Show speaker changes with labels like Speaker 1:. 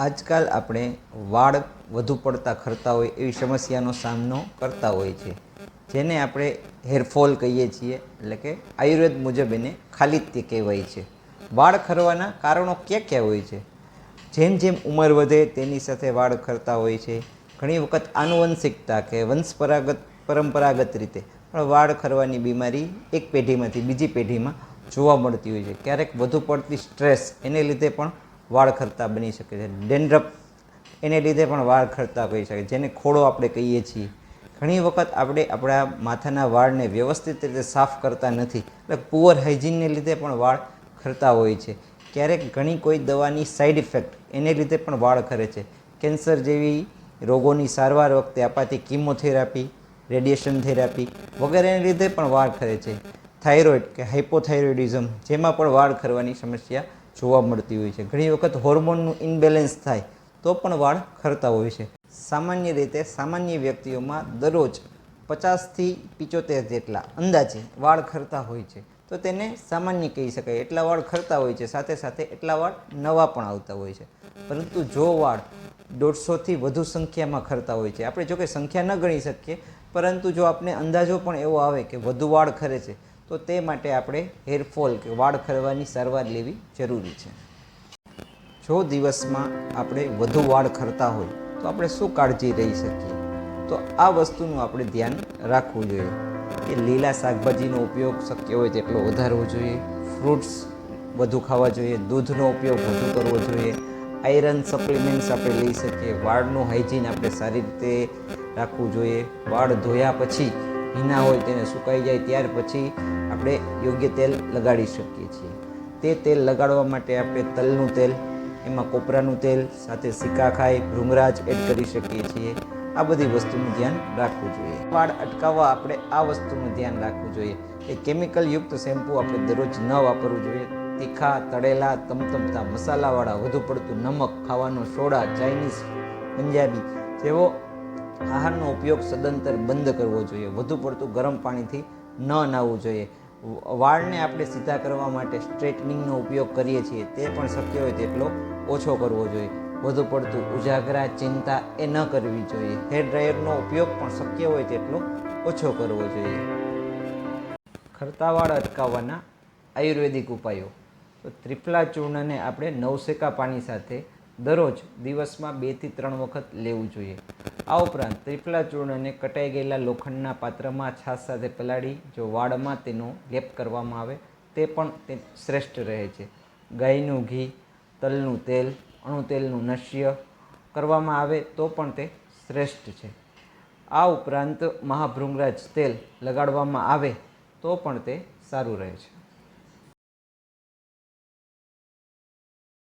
Speaker 1: આજકાલ આપણે વાળ વધુ પડતા ખરતા હોય એવી સમસ્યાનો સામનો કરતા હોય છે. જેને આપણે હેરફોલ કહીએ છીએ, એટલે કે આયુર્વેદ મુજબ એને ખાલિત્ય કહેવાય છે. વાળ ખરવાના કારણો ક્યાં ક્યાં હોય છે? જેમ જેમ ઉંમર વધે તેની સાથે વાળ ખરતા હોય છે. ઘણી વખત આનુવંશિકતા કે વંશપરાગત, પરંપરાગત રીતે પણ વાળ ખરવાની બીમારી એક પેઢીમાંથી બીજી પેઢીમાં જોવા મળતી હોય છે. ક્યારેક વધુ પડતી સ્ટ્રેસ એને લીધે પણ વાળ ખરતા બની શકે છે. ડેન્ડ્રફ એને લીધે પણ વાળ ખરતા કહી શકે. જેને ખોડો આપણે કહીએ છીએ. ઘણી વખત આપણે આપણા માથાના વાળને વ્યવસ્થિત રીતે સાફ કરતા નથી. એટલે પુઅર હાઇજીનને લીધે પણ વાળ ખરતા હોય છે. ક્યારેક ઘણી કોઈ દવાની સાઈડ ઇફેક્ટ એને લીધે પણ વાળ ખરે છે. કેન્સર જેવી રોગોની સારવાર વખતે અપાતી કિમોથેરાપી, રેડિયેશન થેરાપી વગેરેને લીધે પણ વાળ ખરે છે. થાઇરોઇડ કે હાઇપોથાઇરોઇડિઝમ જેમાં પણ વાળ ખરવાની સમસ્યા જોવા મળતી હોય છે. ઘણી વખત હોર્મોનનું ઇનબેલેન્સ થાય તો પણ વાળ ખરતા હોય છે. સામાન્ય રીતે સામાન્ય વ્યક્તિઓમાં દરરોજ પચાસથી પિચોતેર જેટલા અંદાજે વાળ ખરતા હોય છે. તો તેને સામાન્ય કહી શકાય. એટલા વાળ ખરતા હોય છે, સાથે સાથે એટલા વાળ નવા પણ આવતા હોય છે. પરંતુ જો વાળ દોઢસોથી વધુ સંખ્યામાં ખરતા હોય છે, આપણે જો કે સંખ્યા ન ગણી શકીએ, પરંતુ જો આપણે અંદાજો પણ એવો આવે કે વધુ વાળ ખરે છે તો તે માટે આપણે હેરફોલ કે વાળ ખરવાની સારવાર લેવી જરૂરી છે. જો દિવસમાં આપણે વધુ વાળ ખરતા હોય, તો આપણે શું કાળજી રહી શકીએ? તો આ વસ્તુનું આપણે ધ્યાન રાખવું જોઈએ કે લીલા શાકભાજીનો ઉપયોગ શક્ય હોય તેટલો વધારવો જોઈએ, ફ્રૂટ્સ વધુ ખાવા જોઈએ, દૂધનો ઉપયોગ વધુ કરવો જોઈએ, આયરન સપ્લિમેન્ટ્સ આપણે લઈ શકીએ, વાળનું હાઇજીન આપણે સારી રીતે રાખવું જોઈએ, વાળ ધોયા પછી ભીના હોય તેને સુકાઈ જાય ત્યાર પછી આપણે યોગ્ય તેલ લગાડી શકીએ છીએ. તે તેલ લગાડવા માટે આપણે તલનું તેલ, એમાં કોપરાનું તેલ, સાથે સિકાખાઈ ભૃંગરાજ એડ કરી શકીએ છીએ. આ બધી વસ્તુનું ધ્યાન રાખવું જોઈએ. વાળ અટકાવવા આપણે આ વસ્તુનું ધ્યાન રાખવું જોઈએ. કે કેમિકલયુક્ત શેમ્પૂ આપણે દરરોજ ન વાપરવું જોઈએ. તીખા, તળેલા, તમતમતા મસાલાવાળા, વધુ પડતું નમક, ખાવાનો સોડા, ચાઇનીઝ, પંજાબી જેવો આહારનો ઉપયોગ સદંતર બંધ કરવો જોઈએ. વધુ પડતું ગરમ પાણીથી ન નાહવું જોઈએ. વાળને આપણે સીધા કરવા માટે સ્ટ્રેટનિંગનો ઉપયોગ કરીએ છીએ. તે પણ શક્ય હોય તેટલો ઓછો કરવો જોઈએ. વધુ પડતું ઉજાગરા, ચિંતા એ ન કરવી જોઈએ. હેર ડ્રાયરનો ઉપયોગ પણ શક્ય હોય તેટલો ઓછો કરવો જોઈએ. ખરતા વાળ અટકાવવાના આયુર્વેદિક ઉપાયો. તો ત્રિફલા ચૂર્ણને આપણે નવસેકા પાણી સાથે દરરોજ દિવસમાં બેથી ત્રણ વખત લેવું જોઈએ. આ ઉપરાંત ત્રિફલા ચૂર્ણને કટાઈ ગયેલા લોખંડના પાત્રમાં છાશ સાથે પલાળી, જો વાળમાં તેનો લેપ કરવામાં આવે, તે પણ તે શ્રેષ્ઠ રહે છે. ગાયનું ઘી, તલનું તેલ અણુ તેલનું નશ્ય કરવામાં આવે તો પણ તે શ્રેષ્ઠ છે. આ ઉપરાંત મહાભૃંગરાજ તેલ લગાડવામાં આવે તો પણ તે સારું રહે છે.